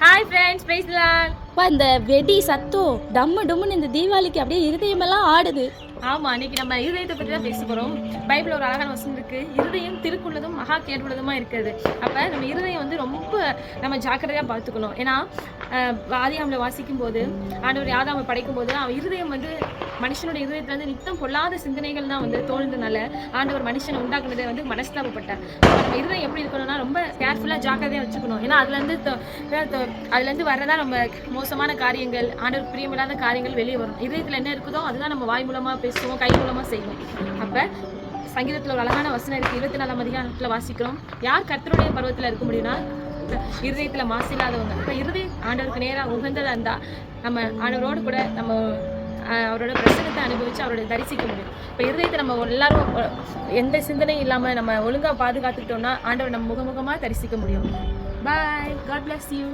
Hi friends பேசலாம். அப்பா இந்த வெடி சத்தம் டம்மு டம்முன்னு இந்த தீபாவளிக்கு அப்படியே இருதயமெல்லாம் ஆடுது. ஆமா இன்னைக்கு நம்ம இருதயத்தை பற்றி தான் பேச போறோம். பைபிள் ஒரு அழகான வசனம் இருக்கு. இருதயம் திருக்குள்ளதும் மகா கேட்டுள்ளதுமா இருக்குது அப்ப நம்ம இருதயம் வந்து ரொம்ப நம்ம ஜாக்கிரதையா பார்த்துக்கணும். ஏன்னா அஹ், ஆதியாமில் வாசிக்கும் போது ஆண்டவர் யாதாமை படைக்கும் போது அவன் இருதயம் வந்து மனுஷனுடைய இருதயத்துல வந்து நித்தம் பொல்லாத சிந்தனைகள் தான் வந்து தோணுதுனால ஆண்டவர் மனுஷனை உண்டாக்குனதை வந்து மனஸ்தாபப்பட்டார். நம்ம இருதயம் எப்படி இருக்கணும்னா ரொம்ப கேர்ஃபுல்லாக ஜாக்கிரதையாக வச்சுக்கணும். ஏன்னா அதுலேருந்து அதுலேருந்து அதுல இருந்து வர்றதா நம்ம மோசமான காரியங்கள் ஆண்டவர் பிரியமில்லாத காரியங்கள் வெளியே வரும். இதயத்தில் என்ன இருக்குதோ அதுதான் நம்ம வாய் மூலமாக பேசுவோம் கை மூலமாக செய்வோம். அப்போ சங்கீதத்தில் ஒரு அழகான வசனம் இருக்குது இருபத்தி நாலாம் அதிகாரத்தில் வாசிக்கிறோம். யார் கர்த்தருடைய பருவத்தில் இருக்க முடியும்னா இருதயத்தில் மாசு இல்லாதவங்க. இப்போ இருதயம் ஆண்டவருக்கு நேராக உகந்ததாக இருந்தால் நம்ம ஆண்டவரோடு கூட நம்ம அவரோட பிரசனத்தை அனுபவிச்சு அவரோட தரிசிக்க முடியும். இப்போ இருதயத்தை நம்ம எல்லாரும் எந்த சிந்தனையும் இல்லாமல் நம்ம ஒழுங்காக பாதுகாத்துக்கிட்டோம்னா ஆண்டவர் நம்ம முகமுகமாக தரிசிக்க முடியும். பாய் காட் பிளஸ் யூ